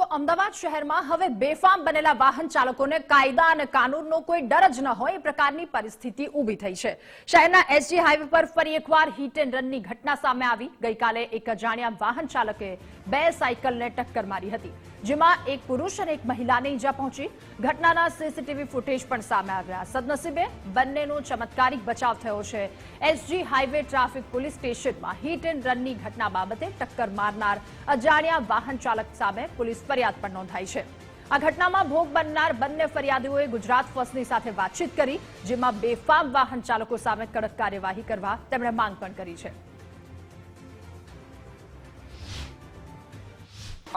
તો અમદાવાદ શહેરમાં હવે બેફામ બનેલા વાહન ચાલકોને કાયદા અને કાનૂનનો કોઈ ડર જ ન હોય એ પ્રકારની પરિસ્થિતિ ઊભી થઈ છે. શહેરના એસજી હાઈવે પર ફરી એકવાર હિટ એન્ડ રનની ઘટના સામે આવી. ગઈકાલે એક અજાણ્યા વાહન ચાલકે બે સાયકલને ટક્કર મારી હતી. જેમાં એક પુરુષ અને એક મહિલાને ઈજા પહોંચી. ઘટનાના સીસીટીવી ફૂટેજ પણ સામે આવ્યા. સદનસીબે બંનેનો ચમત્કારિક બચાવ થયો છે. એસજી હાઈવે ટ્રાફિક પોલીસ સ્ટેશનમાં હિટ એન્ડ રનની ઘટના બાબતે ટક્કર મારનાર અજાણ્યા વાહન ચાલક સામે પોલીસ ફરિયાદ પણ નોંધાઈ છે. આ ઘટનામાં ભોગ બનનાર બંને ફરિયાદીઓએ ગુજરાત ફર્સ્ટની સાથે વાતચીત કરી, જેમાં બેફામ વાહન ચાલકો સામે કડક કાર્યવાહી કરવા તેમણે માંગ પણ કરી છે.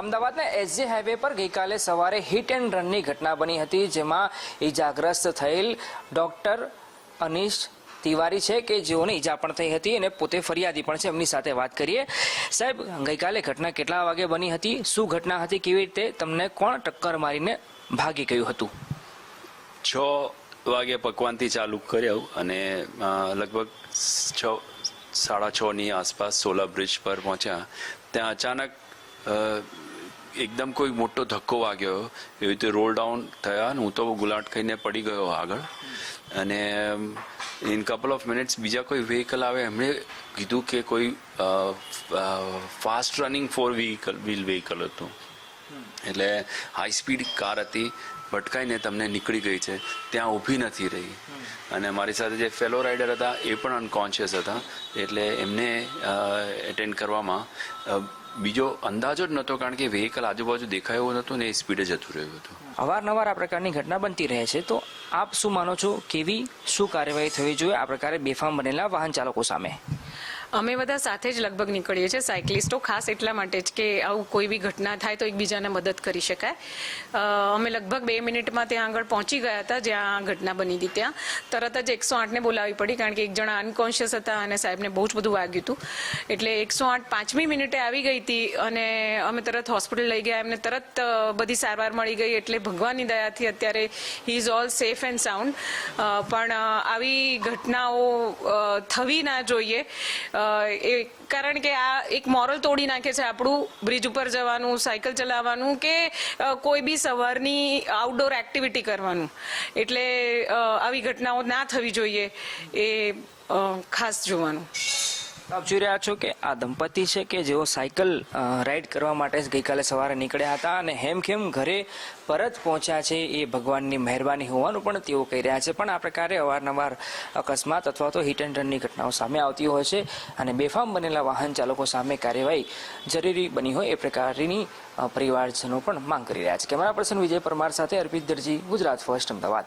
અમદાવાદના એસજી હાઈવે પર ગઈકાલે સવારે હિટ એન્ડ રનની ઘટના બની હતી, જેમાં ઈજાગ્રસ્ત થયેલ ડોક્ટર અનિશ તિવારી છે કે જેઓને ઈજા પણ થઈ હતી અને પોતે ફરિયાદી પણ છે, એમની સાથે વાત કરીએ. સાહેબ, ગઈકાલે ઘટના કેટલા વાગે બની હતી? શું ઘટના હતી? કેવી રીતે? તમને કોણ ટક્કર મારીને ભાગી ગયું હતું? છ વાગે પકવાનથી ચાલુ કર્યું અને લગભગ છ, સાડા છની આસપાસ સોલા બ્રિજ પર પહોંચ્યા. ત્યાં અચાનક એકદમ કોઈ મોટો ધક્કો વાગ્યો. એવી રીતે રોલ ડાઉન થયા અને હું તો ગુલાટ ખાઈને પડી ગયો આગળ. અને ઇન કપલ ઓફ મિનિટ્સ બીજા કોઈ વ્હીકલ આવે, એમણે કીધું કે કોઈ fast running four vehicle wheel vehicle હતું. એટલે હાઈ સ્પીડ કાર હતી, ભટકાઈને તમને નીકળી ગઈ છે, ત્યાં ઊભી નથી રહી. અને મારી સાથે જે ફેલો રાઇડર હતા, એ પણ અનકોન્શિયસ હતા. એટલે એમને એટેન્ડ કરવામાં બીજો અંદાજો જ નહોતો, કારણ કે વ્હીકલ આજુબાજુ દેખાય એવું નહોતું ને એ સ્પીડે જતું રહ્યું હતું. અવારનવાર આ પ્રકારની ઘટના બનતી રહે છે. તો આપ શું માનો છો? કેવી શું કાર્યવાહી થવી જોઈએ? આ પ્રકારે બેફામ બનેલા વાહન ચાલકો સામે. અમે બધા સાથે જ લગભગ નીકળીએ છીએ સાયકલિસ્ટો ખાસ એટલા માટે જ કે આવું કોઈ બી ઘટના થાય તો એકબીજાને મદદ કરી શકાય. અમે લગભગ બે મિનિટમાં ત્યાં આગળ પહોંચી ગયા હતા, જ્યાં આ ઘટના બની હતી ત્યાં. તરત જ એકસો આઠને બોલાવી પડી કારણ કે એક જણા અનકોન્શિયસ હતા અને સાહેબને બહુ જ બધું વાગ્યું હતું. એટલે એકસો આઠ પાંચમી મિનિટે આવી ગઈ હતી અને અમે તરત હોસ્પિટલ લઈ ગયા. એમને તરત બધી સારવાર મળી ગઈ એટલે ભગવાનની દયાથી અત્યારે he is all safe and sound પણ આવી ઘટનાઓ થવી ના જોઈએ. એ કારણ કે આ એક મોરલ તોડી નાખે છે આપણું બ્રિજ ઉપર જવાનું, સાયકલ ચલાવવાનું કે કોઈ બી સવારની આઉટડોર એક્ટિવિટી કરવાનું. એટલે આવી ઘટનાઓ ના થવી જોઈએ એ ખાસ જોવાનું. આપ જોઈ રહ્યા છો કે આ દંપતી છે કે જેઓ સાયકલ રાઈડ કરવા માટે જ ગઈકાલે સવારે નીકળ્યા હતા અને હેમખેમ ઘરે પરત પહોંચ્યા છે એ ભગવાનની મહેરબાની હોવાનું પણ તેઓ કહી રહ્યા છે. પણ આ પ્રકારે અવારનવાર અકસ્માત અથવા તો હિટ એન્ડ રનની ઘટનાઓ સામે આવતી હોય છે અને બેફામ બનેલા વાહન ચાલકો સામે કાર્યવાહી જરૂરી બની હોય એ પ્રકારની પરિવારજનો પણ માંગ કરી રહ્યા છે. કેમેરા પર્સન વિજય પરમાર સાથે અર્પિત દરજી, ગુજરાત ફર્સ્ટ અમદાવાદ.